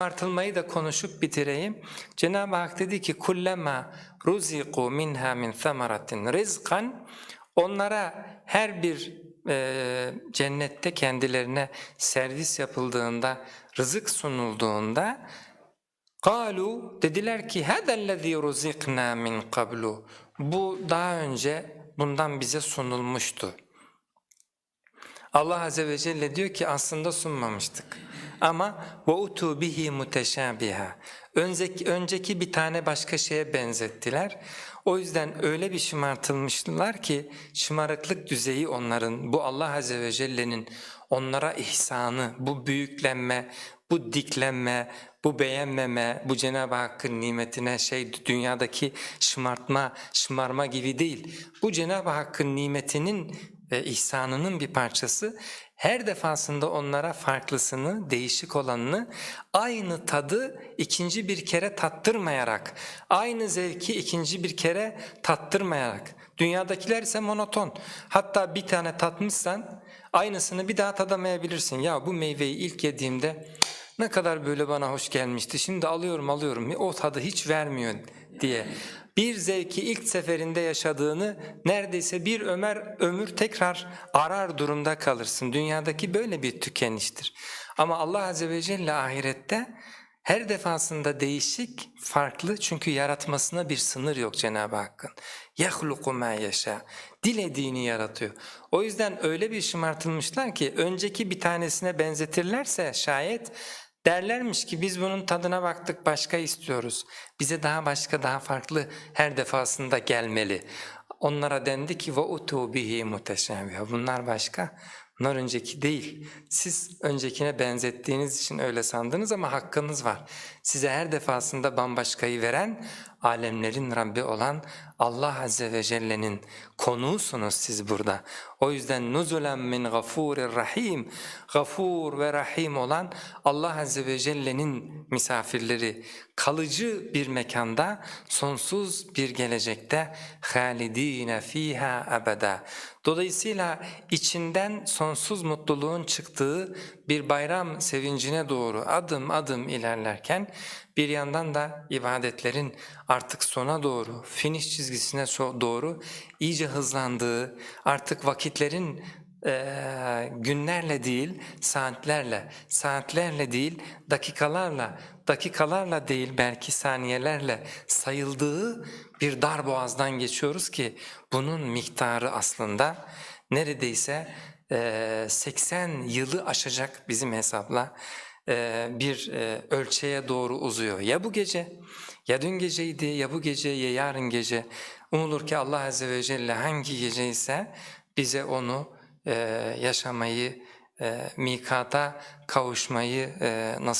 Artılmayı da konuşup bitireyim. Cenab-ı Hak dedi ki kullema ruziku minha min semeratin rizkan onlara her bir e, cennette kendilerine servis yapıldığında rızık sunulduğunda Kalu dediler ki hadellezî ruzikna min qablu. Bu daha önce bundan bize sunulmuştu. Allah Azze ve Celle diyor ki aslında sunmamıştık. Ama utu bihi muteşabiha. Önceki, önceki bir tane başka şeye benzettiler. O yüzden öyle bir şımartılmışlar ki şımarıklık düzeyi onların bu Allah Azze ve Celle'nin onlara ihsanı, bu büyüklenme, bu diklenme, bu beğenmeme, bu Cenab-ı Hakk'ın nimetine şey dünyadaki şımartma, şımarma gibi değil. Bu Cenab-ı Hakk'ın nimetinin ve ihsanının bir parçası her defasında onlara farklısını, değişik olanını aynı tadı ikinci bir kere tattırmayarak, aynı zevki ikinci bir kere tattırmayarak. Dünyadakiler ise monoton. Hatta bir tane tatmışsan aynısını bir daha tadamayabilirsin. Ya bu meyveyi ilk yediğimde ne kadar böyle bana hoş gelmişti. Şimdi alıyorum alıyorum o tadı hiç vermiyor diye. Bir zevki ilk seferinde yaşadığını neredeyse bir ömer ömür tekrar arar durumda kalırsın. Dünyadaki böyle bir tükeniştir. Ama Allah Azze ve Celle ahirette her defasında değişik, farklı çünkü yaratmasına bir sınır yok Cenab-ı Hakk'ın. يَخْلُقُ مَا يَشَاءُ Dilediğini yaratıyor. O yüzden öyle bir şımartılmışlar ki önceki bir tanesine benzetirlerse şayet Derlermiş ki biz bunun tadına baktık başka istiyoruz. Bize daha başka daha farklı her defasında gelmeli. Onlara dendi ki ve utu bihi muteşabiha. Bunlar başka, Bunlar önceki değil. Siz öncekine benzettiğiniz için öyle sandınız ama hakkınız var. Size her defasında bambaşkayı veren alemlerin Rabbi olan Allah Azze ve Celle'nin konuğusunuz siz burada. O yüzden nuzulen min gafurir rahim, gafur ve rahim olan Allah Azze ve Celle'nin misafirleri kalıcı bir mekanda, sonsuz bir gelecekte halidine fiha abada. Dolayısıyla içinden sonsuz mutluluğun çıktığı bir bayram sevincine doğru adım adım ilerlerken bir yandan da ibadetlerin artık sona doğru, finish çizgisine doğru iyice hızlandığı, artık vakitlerin eee, günlerle değil saatlerle, saatlerle değil dakikalarla, dakikalarla değil belki saniyelerle sayıldığı bir dar boğazdan geçiyoruz ki bunun miktarı aslında neredeyse eee, 80 yılı aşacak bizim hesapla eee, bir eee, ölçeğe doğru uzuyor. Ya bu gece, ya dün geceydi, ya bu gece, ya yarın gece. Umulur ki Allah Azze ve Celle hangi gece ise bize onu yaşamayı, mikata kavuşmayı nasip